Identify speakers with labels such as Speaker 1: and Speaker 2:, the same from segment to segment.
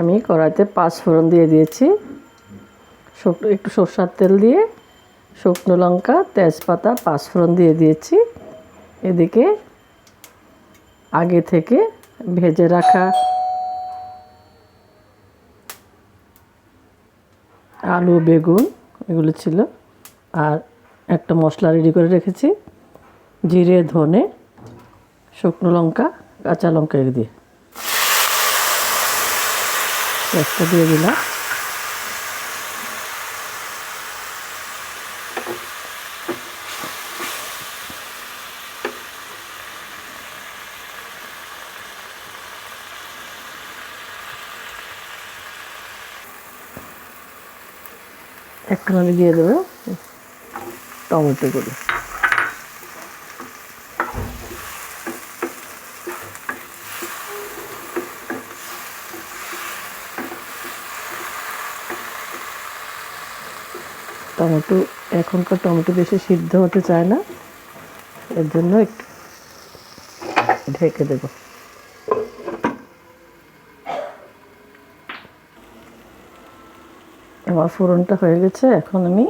Speaker 1: আমি কড়াইতে পাঁচ ফোড়ন দিয়ে দিয়েছি। একটু সর্ষার তেল দিয়ে শুকনো লঙ্কা, তেজপাতা পাঁচ ফোড়ন দিয়ে দিয়েছি। এদিকে আগে থেকে ভেজে রাখা আলু, বেগুন, এগুলো ছিল। আর একটা মশলা রেডি করে রেখেছি। জিরে, ধনে, শুকনো লঙ্কা, কাঁচা লঙ্কা দিয়ে। পেঁয়াজটা দিয়ে দিলাম। একটু আমি দিয়ে দেবো টমেটোগুলো টমেটো, এখনকার টমেটো বেশি সিদ্ধ হতে চায় না। এর জন্য একটু ঢেকে দেব। আমার ফোড়নটা হয়ে গেছে, এখন আমি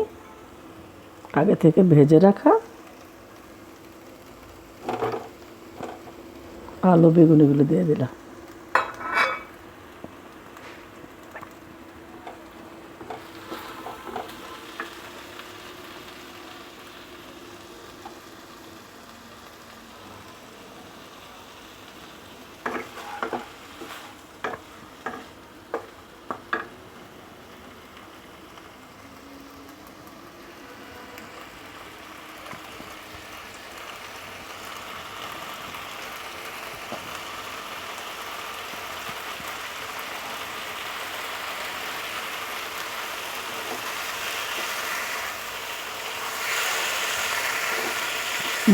Speaker 1: আগে থেকে ভেজে রাখা আলু বেগুনিগুলো দিয়ে দিলাম।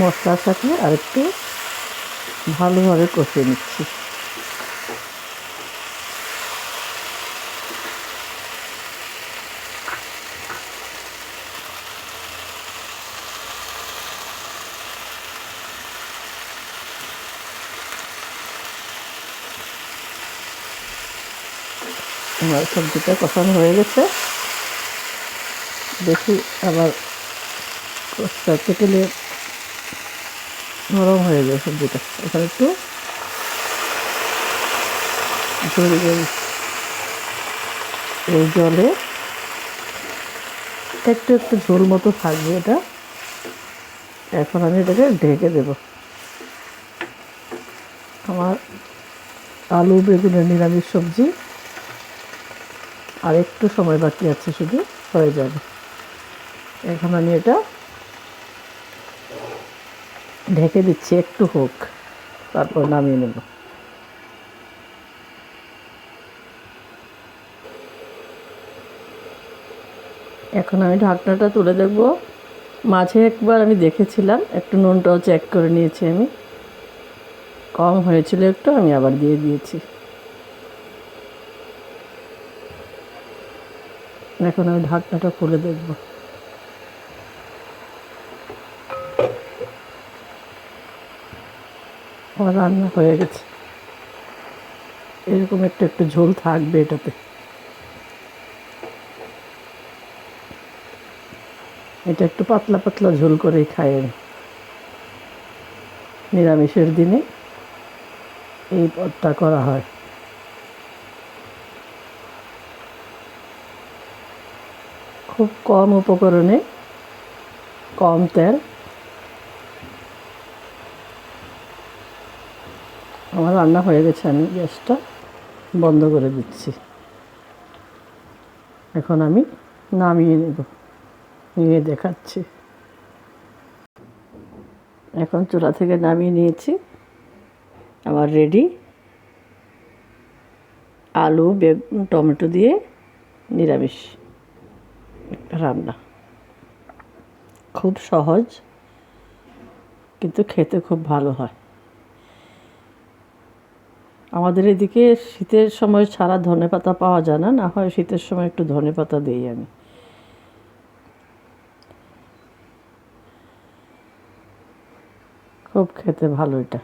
Speaker 1: মশলার সাথে আরেকটু ভালোভাবে কষিয়ে নিচ্ছি। আমার সবজিটা কষানো হয়ে গেছে। দেখি আবার কষাতে গেলে নরম হয়ে যায় সবজিটা। এখানে একটু এই জলে একটু একটু ঝোল মতো থাকবে এটা। এখন আমি এটাকে ঢেকে দেব। আমার আলু বেগুনের নিরামিষ সবজি। আর একটু সময় বাকি আছে, শুধু হয়ে যাবে। এখন আমি এটা ঢেকে দিচ্ছি, একটু হোক। তারপর নামিয়ে নেব। এখন আমি ঢাকনাটা তুলে দেখব। মাঝে একবার আমি দেখেছিলাম, একটু নুনটাও চেক করে নিয়েছি আমি। কম হয়েছিল একটু, আমি আবার দিয়ে দিয়েছি। এখন আমি ঢাকনাটা খুলে দেখব। আমার রান্না হয়ে গেছে। এরকম একটু একটু ঝোল থাকবে এটাতে। এটা একটু পাতলা পাতলা ঝোল করেই খাই আমি। নিরামিষের দিনে এই পদটা করা হয়। খুব কম উপকরণে কম তেল আমার রান্না হয়ে গেছে, আমি গ্যাসটা বন্ধ করে দিচ্ছি। এখন আমি নামিয়ে নেব, নিয়ে দেখাচ্ছি। এখন চুলা থেকে নামিয়ে নিয়েছি আমার রেডি আলু, বেগুন, টমেটো দিয়ে নিরামিষ রান্না। খুব সহজ, কিন্তু খেতে খুব ভালো হয়। আমাদের এদিকে শীতের সময় ছাড়া ধনে পাতা পাওয়া যায় না না হয় শীতের সময় একটু ধনে পাতা দিই আমি। খুব খেতে ভালো এটা।